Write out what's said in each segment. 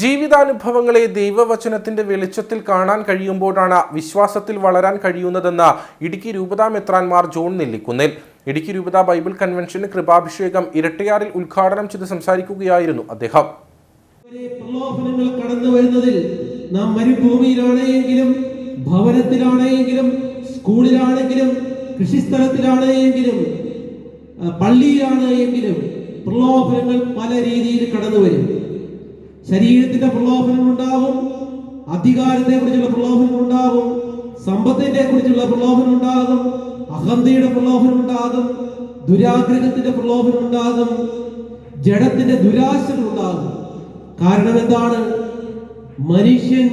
ജീവിതാനുഭവങ്ങളെ ദൈവവചനത്തിന്റെ വെളിച്ചത്തിൽ കാണാൻ കഴിയുമ്പോഴാണ് വിശ്വാസത്തിൽ വളരാൻ കഴിയുന്നതെന്ന് ഇടുക്കി രൂപതാ മെത്രാൻമാർ ജോൺ നെല്ലിക്കുന്നിൽ. ഇടുക്കി രൂപത ബൈബിൾ കൺവെൻഷന് കൃപാഭിഷേകം ഇരട്ടയാറിൽ ഉദ്ഘാടനം ചെയ്ത് സംസാരിക്കുകയായിരുന്നു അദ്ദേഹം. പ്രലോഭനങ്ങൾ കടന്നു നാം മരുഭൂമിയിലാണെങ്കിലും ഭവനത്തിലാണെങ്കിലും സ്കൂളിലാണെങ്കിലും കൃഷിസ്ഥലത്തിലാണെങ്കിലും പള്ളിയിലാണെങ്കിലും പ്രലോഭനങ്ങൾ പല രീതിയിൽ കടന്നു വരും. ശരീരത്തിന്റെ പ്രലോഭനം ഉണ്ടാവും അധികാരത്തെ കുറിച്ചുള്ള പ്രലോഭനം ഉണ്ടാവും സമ്പത്തിനെ കുറിച്ചുള്ള പ്രലോഭനം ഉണ്ടാകും അഹന്തയുടെ പ്രലോഭനം ഉണ്ടാകും ദുരാഗ്രഹത്തിന്റെ പ്രലോഭനം ഉണ്ടാകും ജഡത്തിന്റെ ദുരാശകൾ ഉണ്ടാകും കാരണം എന്താണ്? മനുഷ്യൻ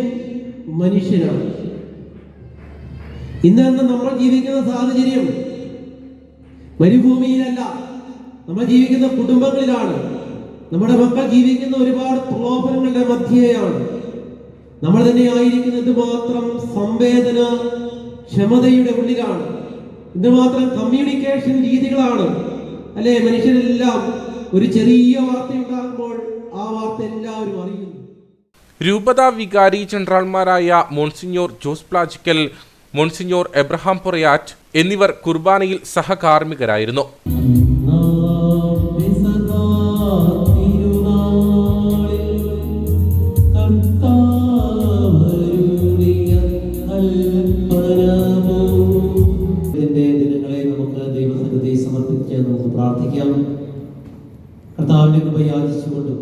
മനുഷ്യനാണ്. ഇന്ന് നമ്മൾ ജീവിക്കുന്ന സാഹചര്യം മരുഭൂമിയിലല്ല നമ്മൾ ജീവിക്കുന്ന കുടുംബങ്ങളിലാണ്. നമ്മുടെ മക്കൾ ജീവിക്കുന്ന ഒരുപാട് പ്രലോഭനങ്ങളുടെ മധ്യയാണ്. നമ്മൾ തന്നെ ആയിരിക്കുന്നത് മാത്രം സംവേദന ക്ഷമതയുടെ ഉള്ളിലാണ്. ഇത് മാത്രം കമ്മ്യൂണിക്കേഷൻ രീതികളാണ്. അല്ലെ? മനുഷ്യരെല്ലാം ഒരു ചെറിയ വാർത്തയുണ്ടാകുമ്പോൾ ആ വാർത്ത എല്ലാവരും അറിയുന്നു. രൂപതാ വികാരി ജനറൽമാരായ മോൺസിഞ്ഞോർ ജോസ് പ്ലാജിക്കൽ മോൺസിഞ്ഞോർ എബ്രഹാം പൊറയാറ്റ് എന്നിവർ കുർബാനയിൽ സഹകാർമ്മികരായിരുന്നു. കർത്താവിന്റെ കൃപ യാചിച്ചുകൊണ്ടും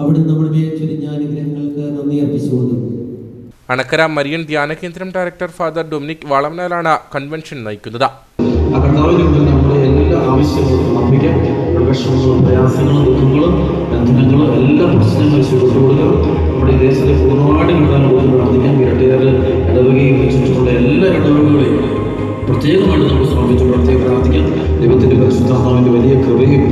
അവിടുന്ന് നമ്മുടെ മേൽ ചൊരിഞ്ഞ അനുഗ്രഹങ്ങൾക്ക് നന്ദി അർപ്പിച്ചുകൊണ്ടും. അണക്കര മരിയൻ ധ്യാന കേന്ദ്രം ഡയറക്ടർ ഫാദർ ഡൊമിനിക് വളമനാലാണ് കൺവെൻഷൻ നയിക്കുന്നത്. ആ കർത്താവിന് മുമ്പിൽ നമ്മുടെ എല്ലാ ആവശ്യങ്ങളും സമർപ്പിക്കാം വിഷമങ്ങളും പ്രയാസങ്ങളും ദുഃഖങ്ങളും ബന്ധനങ്ങളും എല്ലാ പ്രശ്നങ്ങളും നമ്മുടെ ദേശത്തെ പൂർണമായിട്ട് കിട്ടാൻ കൂടുതൽ പ്രാർത്ഥിക്കാം ഇരട്ടയാറ് ഇടവകയും ചുറ്റുമുള്ള എല്ലാ ഇടവകകളെയും പ്രത്യേകമായിട്ട് നമ്മൾ സമർപ്പിച്ച് പ്രത്യേകം പ്രാർത്ഥിക്കാം. ദൈവത്തിന്റെ പരിശുദ്ധാത്മാവിന്റെ വലിയ കൃപയും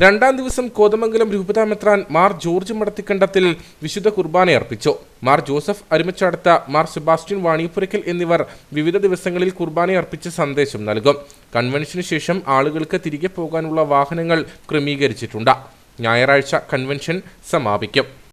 രണ്ടാം ദിവസം കോതമംഗലം രൂപതാമെത്രാൻ മാർ ജോർജ് മടത്തിക്കണ്ടത്തിൽ വിശുദ്ധ കുർബാന അർപ്പിച്ചു. മാർ ജോസഫ് അരുമച്ചടത്ത മാർ സെബാസ്റ്റ്യൻ വാണിയപ്പുരയ്ക്കൽ എന്നിവർ വിവിധ ദിവസങ്ങളിൽ കുർബാന അർപ്പിച്ച് സന്ദേശം നൽകും. കൺവെൻഷന് ശേഷം ആളുകൾക്ക് തിരികെ പോകാനുള്ള വാഹനങ്ങൾ ക്രമീകരിച്ചിട്ടുണ്ട്. ഞായറാഴ്ച കൺവെൻഷൻ സമാപിക്കും.